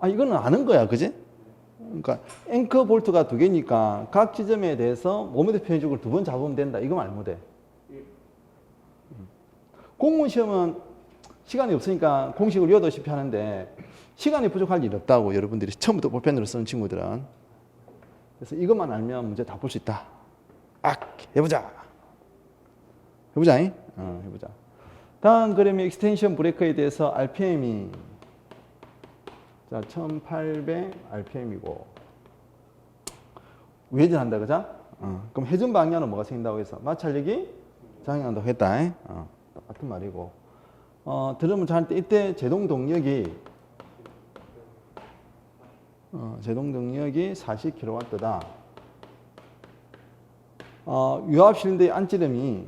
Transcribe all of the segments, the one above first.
아 이거는 아는 거야, 그지? 그러니까 앵커 볼트가 두 개니까 각 지점에 대해서 모멘트 편의축을 두번 잡으면 된다. 이거 말못 해. 공무원 시험은 시간이 없으니까 공식을 외워두시피 하는데 시간이 부족할 일 없다고 여러분들이 처음부터 볼펜으로 쓰는 친구들은 그래서 이것만 알면 문제 다 볼 수 있다. 아, 해보자. 해보자. 잉? 어, 해보자. 다음 그림의 익스텐션 브레이커에 대해서 RPM이 자 1800 RPM이고 우회전한다 그죠? 어, 그럼 회전 방향은 뭐가 생긴다고 해서 마찰력이 작용한다고 했다. 잉? 어, 똑같은 말이고 어, 드럼을 잘때 이때 제동 동력이 어, 제동 동력이 40kW다. 어, 유압 실린더의 안지름이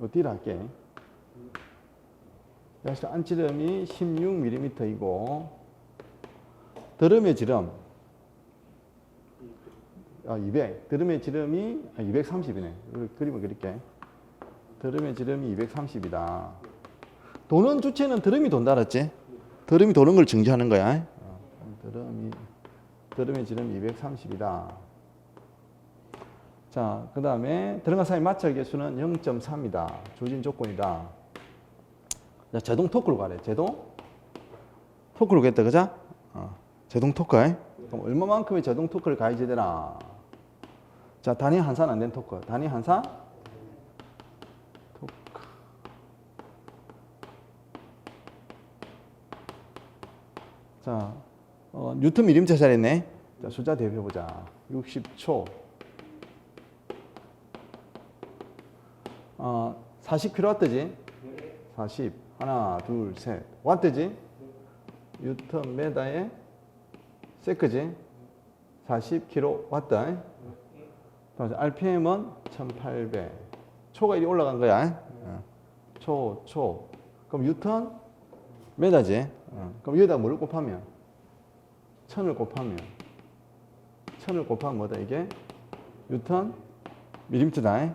어디를 할게? 사실 안지름이 16mm이고 드럼의 지름 아, 200. 드럼의 지름이 아, 230이네. 그림을 그릴게. 드럼의 지름이 230이다. 도는 주체는 드럼이 돈다 알았지? 드럼이 도는 걸 증지하는 거야. 어, 드럼이 드럼의 지름 230이다. 자, 그 다음에 드럼과 사이 마찰 개수는 0.3이다. 조진 조건이다. 자, 제동 토크로 가래. 제동 토크로 가겠다, 그자? 어, 제동 토크. 그럼 얼마만큼의 제동 토크를 가야지 되나? 자, 단위 한산 안 된 토크. 단위 한산? 토크. 자, 어, 뉴턴 미리미터 잘했네. 자, 숫자 대표해보자. 60초. 어, 40kW지? 40. 하나, 둘, 셋. 와트지? 뉴턴 메다에 세크지? 40kW. 그래서 RPM은 1800. 초가 이리 올라간 거야. 어. 초, 초. 그럼 뉴턴 메다지? 어. 그럼 여기다 뭐를 곱하면? 천을 곱하면. 천을 곱하면 뭐다 이게? 뉴턴 미리미터다.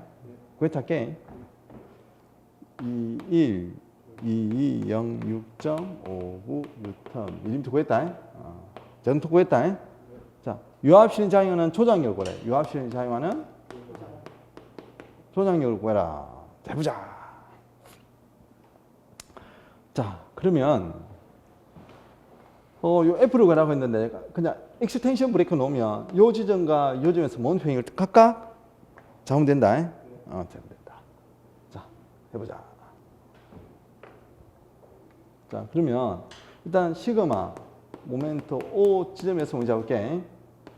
그게 탈게. 2, 1, 2, 2, 0, 6.59 뉴턴 미리미터 구했다. 어. 전투 구했다. 자, 유압실인 작용하는 조장력을 구해라. 유압실인 작용하는 조장력을 구해라. 자, 해보자. 자, 그러면 어, 요 F를 구하라고 했는데 그냥 익스텐션 브레이크 놓으면 요 지점과 요 지점에서 모든 평행을 각각 잡으면 된다. 어, 잡으면 된다. 자, 해보자. 자, 그러면 일단 시그마 모멘트 O 지점에서 먼저 잡을게.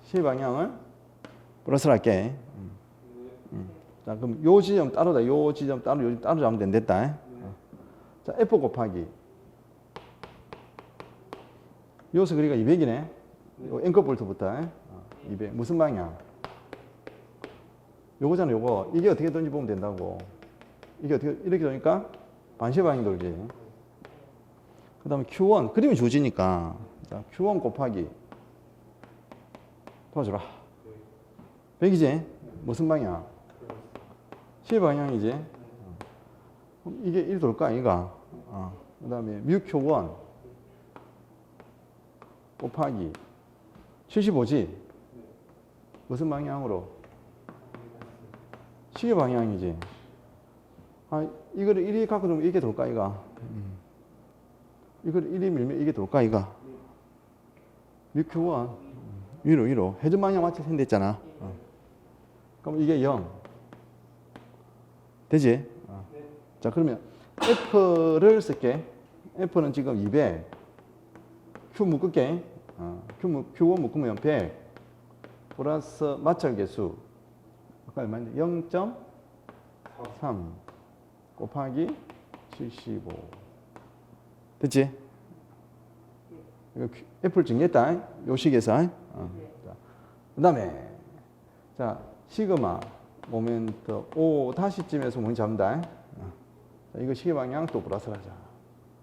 시 방향을 플러스를 할게. 음. 음. 자, 그럼 요 지점 따로다. 요 지점 따로, 요 따로 잡으면 된댔다. 어. 자, F 곱하기. 요수 그리가 200이네. 요 앵커 볼트부터. 어, 200. 무슨 방향? 요거잖아, 요거. 이게 어떻게 던지 보면 된다고. 이게 어떻게, 이렇게 되니까 반시 방향 돌지. 그 다음에 Q1. 그림이 조지니까. 자, Q1 곱하기. 도와줘라. 100이지? 무슨 방향? 시 방향이지? 어. 이게 1 돌까, 이가? 어. 그 다음에 뮤 Q1 곱하기 75지? 무슨 방향으로? 시계 방향이지? 아, 이거를 1이 갖고 두면 이게 돌까, 이가? 음. 이걸 1이 밀면 이게 돌까, 이가? 뮤 Q1 위로 위로 회전 방향 맞춰 생겼잖아. 어. 그럼 이게 0 되지? 어. 자 그러면 F를 쓸게. F는 지금 200. Q 묶을게. 어. Q 묶, Q1 묶으면 100 플러스 마찰 개수 아까 얼마인데 0.3 곱하기 75 됐지? F를 정리했다. 요 식에서. 어. 그 다음에, 자, 시그마, 모멘트, O 다시쯤에서 뭔지 잡는다. 어. 자, 이거 시계 방향 또 플러스를 하자.